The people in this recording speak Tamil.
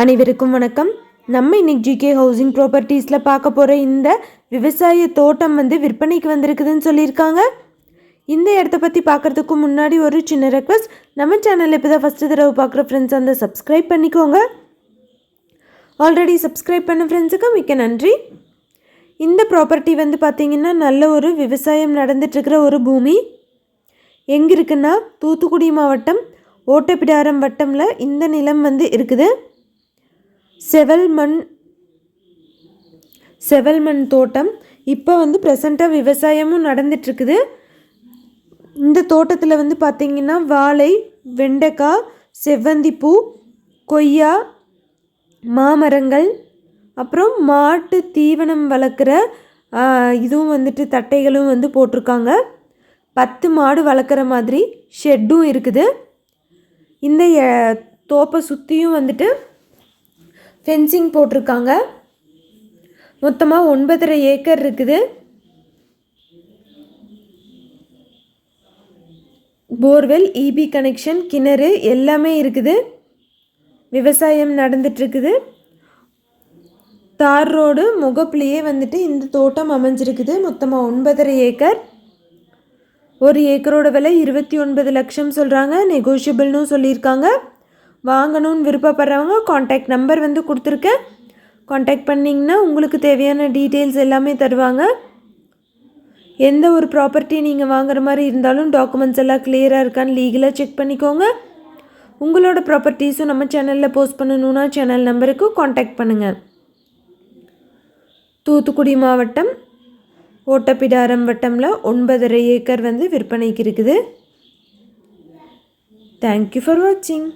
அனைவருக்கும் வணக்கம். நம்ம இன்னைக்கு ஜிகே ஹவுசிங் ப்ராப்பர்ட்டிஸில் பார்க்க போகிற இந்த விவசாய தோட்டம் வந்து விற்பனைக்கு வந்திருக்குதுன்னு சொல்லியிருக்காங்க. இந்த இடத்த பற்றி பார்க்குறதுக்கு முன்னாடி ஒரு சின்ன ரெக்வஸ்ட் நம்ம சேனலில் இப்போ தான் ஃபஸ்ட்டு தடவை பார்க்குற ஃப்ரெண்ட்ஸ் அந்த சப்ஸ்கிரைப் பண்ணிக்கோங்க. ஆல்ரெடி சப்ஸ்கிரைப் பண்ண ஃப்ரெண்ட்ஸுக்கு மிக்க நன்றி. இந்த ப்ராப்பர்ட்டி வந்து பார்த்திங்கன்னா நல்ல ஒரு விவசாயம் நடந்துட்டுருக்கிற ஒரு பூமி. எங்கே இருக்குன்னா தூத்துக்குடி மாவட்டம் ஓட்டப்பிடாரம் வட்டமில் இந்த நிலம் வந்து இருக்குது. செவல்மண் செவல்மண் தோட்டம். இப்போ வந்து ப்ரெசண்ட்டாக விவசாயமும் நடந்துட்டுருக்குது. இந்த தோட்டத்தில் வந்து பார்த்திங்கன்னா வாழை வெண்டைக்காய் செவ்வந்திப்பூ கொய்யா மாமரங்கள் அப்புறம் மாட்டு தீவனம் வளர்க்குற இதுவும் வந்துட்டு தட்டைகளும் வந்து போட்டிருக்காங்க. பத்து மாடு வளர்க்குற மாதிரி ஷெட்டும் இருக்குது. இந்த தோப்பை சுற்றியும் வந்துட்டு ஃபென்சிங் போட்டிருக்காங்க. மொத்தமாக ஒன்பதரை ஏக்கர் இருக்குது. போர்வெல் இபி கனெக்ஷன் கிணறு எல்லாமே இருக்குது. விவசாயம் நடந்துட்டுருக்குது தார் ரோடு முகப்புலேயே வந்துட்டு இந்த தோட்டம் அமைஞ்சிருக்குது. மொத்தமாக ஒன்பதரை ஏக்கர். ஒரு ஏக்கரோட விலை இருபத்தி ஒன்பது லட்சம் சொல்கிறாங்க நெகோஷியபிள்னு சொல்லியிருக்காங்க. வாங்கணும்னு விருப்பப்படுறவங்க காண்டாக்ட் நம்பர் வந்து கொடுத்துருக்கேன் காண்டாக்ட் பண்ணிங்கன்னா உங்களுக்கு தேவையான டீட்டெயில்ஸ் எல்லாமே தருவாங்க. எந்த ஒரு ப்ராப்பர்ட்டி நீங்கள் வாங்குற மாதிரி இருந்தாலும் டாக்குமெண்ட்ஸ் எல்லாம் கிளியராக இருக்கான்னு லீகலாக செக் பண்ணிக்கோங்க. உங்களோட ப்ராப்பர்ட்டிஸும் நம்ம சேனலில் போஸ்ட் பண்ணணுன்னா சேனல் நம்பருக்கு காண்டாக்ட் பண்ணுங்கள் தூத்துக்குடி மாவட்டம் ஓட்டப்பிடாரம் வட்டமில் ஒன்பதரை ஏக்கர் வந்து விற்பனைக்கு இருக்குது. தேங்க்யூ ஃபார் வாட்சிங்